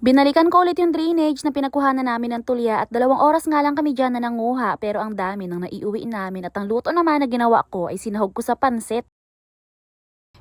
Binalikan ko ulit yung drainage na pinagkuhanan namin ng tulya at dalawang oras nga lang kami dyan na nanguha pero ang dami nang naiuwi namin at ang luto naman na ginawa ko ay sinahog ko sa pansit.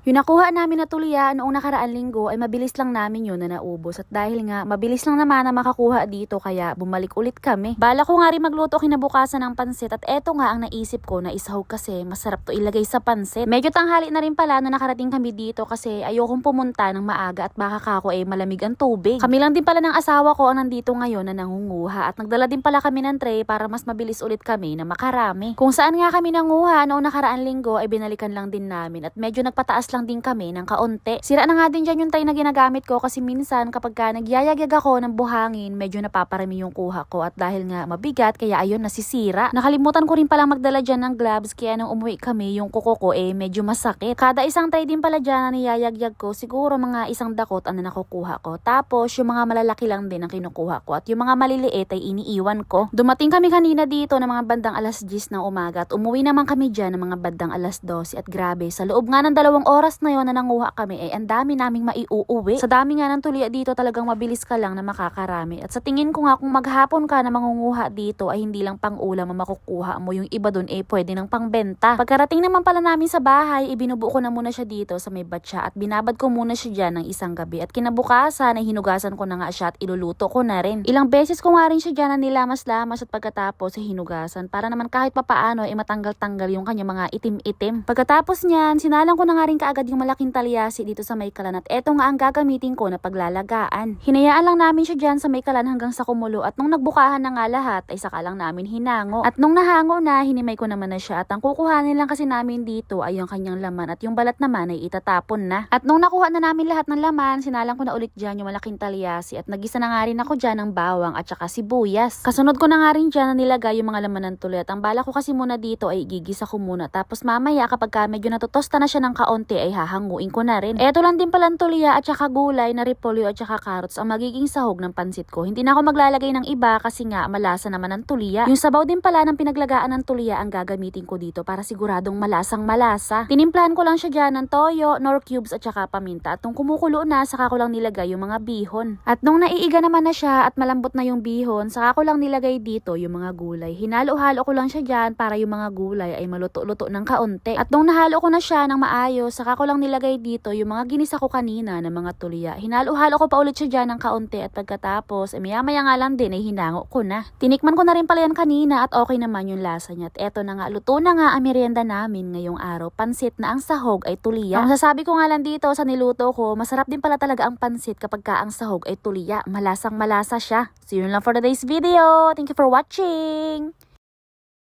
Yung nakuha namin na tulya noong nakaraan linggo ay mabilis lang namin yun na naubos at dahil nga mabilis lang naman na makakuha dito kaya bumalik ulit kami. Bala ko nga rin magluto kinabukasan ng pansit at eto nga ang naisip ko na isahog kasi masarap to ilagay sa pansit. Medyo tanghali na rin pala na nakarating kami dito kasi ayokong pumunta ng maaga at baka kako eh malamig ang tubig. Kami lang din pala ng asawa ko ang nandito ngayon na nangunguha at nagdala din pala kami ng tray para mas mabilis ulit kami na makarami. Kung saan nga kami nanguha noong nakaraan linggo ay binalikan lang din namin at medyo nagpataas lang din kami ng kaunti. Sira na nga din dyan yung tray na ginagamit ko kasi minsan kapag ka nagyayagag ako ng buhangin medyo napaparami yung kuha ko at dahil nga mabigat kaya ayun nasisira. Nakalimutan ko rin palang magdala dyan ng gloves kaya nung umuwi kami yung kuko ko eh medyo masakit. Kada isang tray din pala dyan na niyayagyag ko siguro mga isang dakot ang nakukuha ko. Tapos yung mga malalaki lang din ang kinukuha ko at yung mga maliliit ay iniiwan ko. Dumating kami kanina dito ng mga bandang alas 10 ng umaga at umuwi naman kami dyan ng mga bandang alas 12 at grabe sa loob nga ng dalawang oras na yon na nanguha kami ay ang dami naming maiuuwi. Sa dami nga ng tuliya dito talagang mabilis ka lang na makakarami. At sa tingin ko nga kung maghapon ka na mangunguha dito ay hindi lang pang ulam ang makukuha mo. Yung iba dun eh pwede ng pangbenta. Pagkarating naman pala namin sa bahay, ibinubuo ko na muna siya dito sa may batya at binabad ko muna siya dyan ng isang gabi. At kinabukasan ay hinugasan ko na nga siya at iluluto ko na rin. Ilang beses ko nga rin siya dyan na nilamas-lamas at pagkatapos hinugasan para naman kahit papaano ay matanggal-tanggal yung kanya mga itim-itim. Pagkatapos niyan, sinalang ko na nga rin kaagad yung malaking talyasi dito sa may kalan at eto nga ang gagamitin ko na paglalagaan. Hinayaan lang namin siya dyan sa may kalan hanggang sa kumulo at nung nagbukahan na nga lahat ay saka lang namin hinango. At nung nahango na, hinimay ko naman na siya at ang kukuhanin lang kasi namin dito ay yung kanyang laman at yung balat naman ay itatapon na. At nung nakuha na namin lahat ng laman, sinalang ko na ulit dyan yung malaking talyasi at nagisa na nga rin ako dyan ng bawang at saka sibuyas. Kasunod ko na nga rin dyan na nilagay yung mga laman ng tuloy at ang bala ko kasi muna dito ay igigisa ko muna tapos mamaya kapag ka medyo natutosta na siya ng kaunti ay hahanguin ko na rin. Eto lang din palang tulya at saka gulay na repolyo at saka carrots ang magiging sahog ng pansit ko. Hindi na ako maglalagay ng iba kasi nga malasa naman ang tulya. Yung sabaw din pala ng pinaglagaan ng tulya ang gagamitin ko dito para siguradong malasang malasa. Tinimplahan ko lang siya dyan ng toyo, nor cubes at saka paminta. At nung kumukulo na, saka ko lang nilagay yung mga bihon. At nung naiiga naman na siya at malambot na yung bihon, saka ko lang nilagay dito yung mga gulay. Hinalo-halo ko lang siya dyan para yung mga gulay ay maluto-luto ng kaunti. At nung nahalo ko na siya ng maayos, saka ko lang nilagay dito yung mga ginisa ko kanina ng mga tulya. Hinalo-halo ko pa ulit siya dyan ng kaunti at pagkatapos, eh, maya-maya nga lang din ay hinango ko na. Tinikman ko na rin pala yan kanina at okay naman yung lasa niya. At eto na nga, luto na nga ang merienda namin ngayong araw. Pansit na ang sahog ay tuliya. Ang sasabi ko nga lang dito sa niluto ko, masarap din pala talaga ang pansit kapag ka ang sahog ay tuliya. Malasang malasa siya. So yun lang for today's video. Thank you for watching!